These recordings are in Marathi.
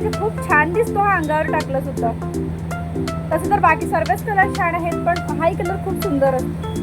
म्हणजे खूप छान दिसतो हा अंगावर टाकला सुद्धा. तसं तर बाकी सर्वच कलर छान आहेत पण हाही कलर खूप सुंदर असतो.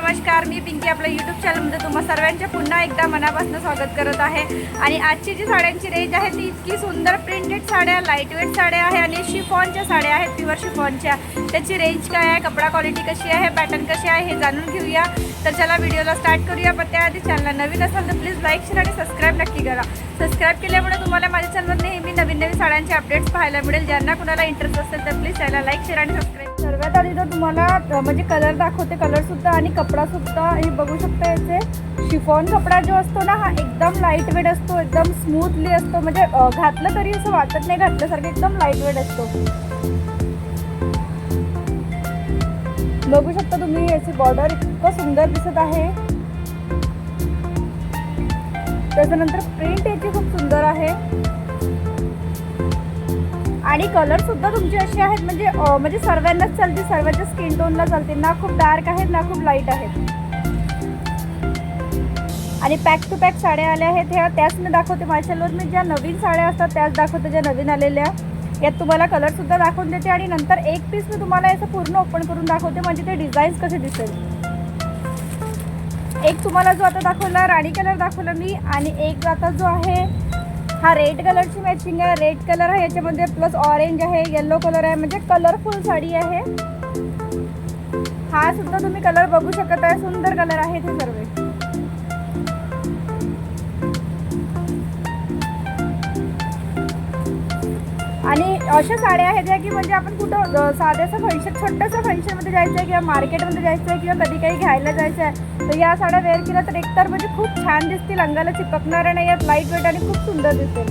नमस्कार मी पिंकी आपल्या यूट्यूब चॅनलमध्ये तुम्हा सर्वांचे पुन्हा एकदा मनापासून स्वागत करत आहे. आणि आजची जी साड्यांची रेंज आहे ती इतकी सुंदर प्रिंटेड साड्या लाईटवेट साड्या आहे आणि शिफॉनच्या साड्या आहेत प्युअर शिफॉनच्या त्याची रेंज काय आहे कपडा क्वालिटी कशी आहे पॅटर्न कशी आहे हे जाणून घेऊया. तर चला व्हिडिओला स्टार्ट करूया. पण त्याआधी चॅनलला नवीन असाल तर प्लीज लाईक शेअर आणि सबस्क्राईब नक्की करा. सबस्क्राईब केल्यामुळे तुम्हाला माझ्या चॅनलवर नेहमी नवीन नवीन साड्यांचे अपडेट्स पाहायला मिळेल. ज्यांना कुणाला इंटरेस्ट असेल तर प्लीज त्याला लाईक शेअर आणि सबस्क्राईब सगळ्यात आधी तर तुम्हाला म्हणजे कलर दाखवते कलर सुद्धा आणि कपडा सुद्धा. हे बघू शकता याचे. शिफॉन कपडा जो असतो ना हा एकदम लाइट वेट असतो एकदम स्मूथली असतो. म्हणजे घातलं तरी असं वाटत नाही घातल्यासारखं एकदम लाइट वेट असतो. बघू शकता तुम्ही याची बॉर्डर इतकं सुंदर दिसत आहे. त्याच्यानंतर प्रिंट याची खूप सुंदर आहे. आणि कलर सुद्धा तुमचे असे आहेत म्हणजे म्हणजे सर्वांनाच चालते सर्वांच्या स्किन टोनला चालते. ना खूप डार्क आहेत ना खूप लाइट आहेत. आणि पॅक टू पॅक साड्या आल्या आहेत. ह्या त्याच मी दाखवते माझ्यावर मी ज्या नवीन साड्या असतात त्याच दाखवते ज्या नवीन आलेल्या. यात तुम्हाला कलर सुद्धा दाखवून देते आणि नंतर एक पीस मी तुम्हाला याचं पूर्ण ओपन करून दाखवते. म्हणजे ते डिझाईन्स कसे दिसेल. एक तुम्हाला जो आता दाखवला राणी कलर दाखवला मी. आणि एक आता जो आहे हा रेड कलरची मॅचिंग आहे. रेड कलर आहे याच्यामध्ये प्लस ऑरेंज आहे येल्लो कलर आहे. म्हणजे कलरफुल साडी आहे. हा सुद्धा तुम्ही कलर बघू शकत आहे. सुंदर कलर आहे ते सर्व. अशा साड्या आहेत ज्या की म्हणजे आपण कुठं साध्याचं फंक्शन छोटंसं फंक्शनमध्ये जायचं आहे किंवा मार्केटमध्ये जायचं आहे किंवा कधी काही घ्यायला जायचं आहे तर या साड्या वेअर केल्या तर एकतर म्हणजे खूप छान दिसतील अंगाला चिपकणाऱ्या नाही यात लाइट वेट आणि खूप सुंदर दिसते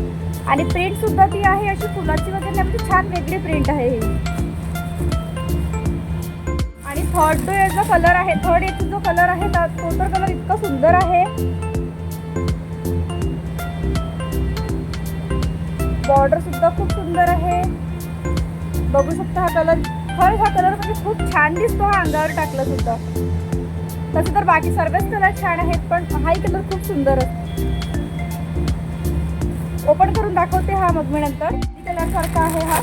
आणि प्रिंटसुद्धा ती आहे अशी फुलाची वगैरे नाही, म्हणजे छान वेगळी प्रिंट आहे ही. आणि थर्ड जो याचा कलर आहे थर्ड याचा जो कलर आहे तो तर कलर इतका सुंदर आहे. बॉर्डर सुद्धा खूप सुंदर आहे. बघू शकता हा कलर खरं हा कलर म्हणजे खूप छान दिसतो हा अंगावर टाकला सुद्धा. तसं तर बाकी सर्वच कलर छान आहेत पण हाही कलर खूप सुंदर असतो ओपन करून दाखवते हा मग मी नंतर. कलर सारखा आहे हा.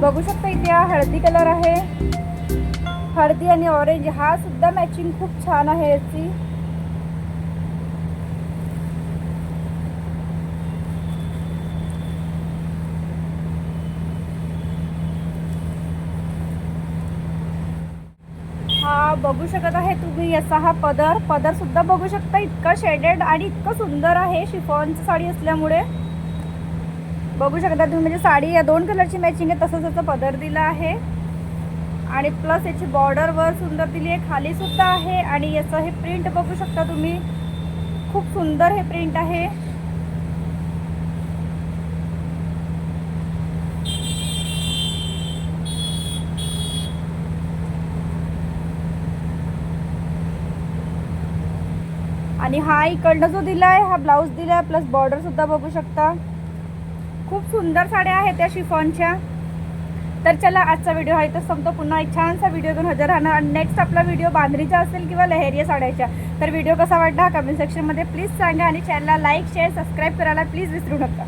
बघू शकता इथे हा हळदी कलर आहे. हळदी आणि ऑरेंज हा सुद्धा मॅचिंग खूप छान आहे याची. हा बघू शकत आहे तुम्ही याचा हा पदर. पदर सुद्धा बघू शकता इतका शेडेड आणि इतकं सुंदर आहे शिफॉनची साडी असल्यामुळे. बघू शकता तुम्ही म्हणजे साडी या दोन कलरची मॅचिंग आहे तसंच याचा पदर दिला आहे. आणि प्लस याची बॉर्डर वर सुंदर दिली आहे. खाली सुद्धा आहे आणि याचं हे प्रिंट बघू शकता तुम्ही. खूप सुंदर हे प्रिंट आहे. आणि हा इकडनं जो दिला आहे हा ब्लाऊज दिला आहे प्लस बॉर्डर सुद्धा बघू शकता. खूप सुंदर साड्या आहेत त्या शिफॉनच्या. तर चला आजचा व्हिडिओ आहे तर संपतो. पुन्हा एक छानसा व्हिडिओ घेऊन हजर राहणार. आणि नेक्स्ट आपला व्हिडिओ बांधणीचा असेल किंवा लहेरिया साड्याच्या तर व्हिडिओ कसा वाटला कमेंट सेक्शनमध्ये प्लीज सांगा. आणि चॅनलला लाईक शेअर सबस्क्राईब करायला प्लीज विसरू नका.